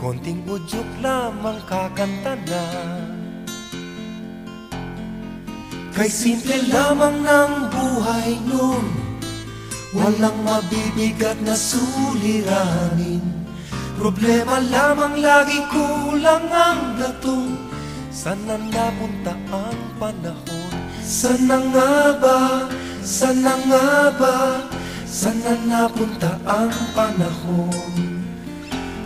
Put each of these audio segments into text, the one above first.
Konting udyok lamang kakanta na. Kay simple lamang ng buhay nun Walang mabibigat na suliranin. Problema lamang lagi kulang ang gatong Sana napunta ang panahon? Sana nga ba, sana nga ba? Sana napunta ang panahon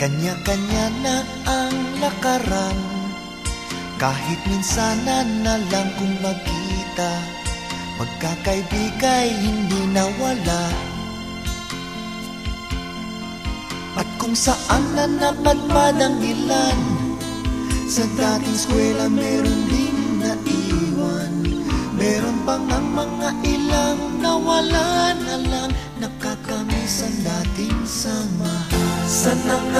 kanya-kanya na ang lakaran. Kahit minsan na lang kung magkita Magkakaibigay hindi nawala. At kung saan na napadpad ang ilan Sa dating eskwela meron din naiwan. Meron pang ang mga ilang nawalan na lang Nakakamiss ang dating samahan. Sana nga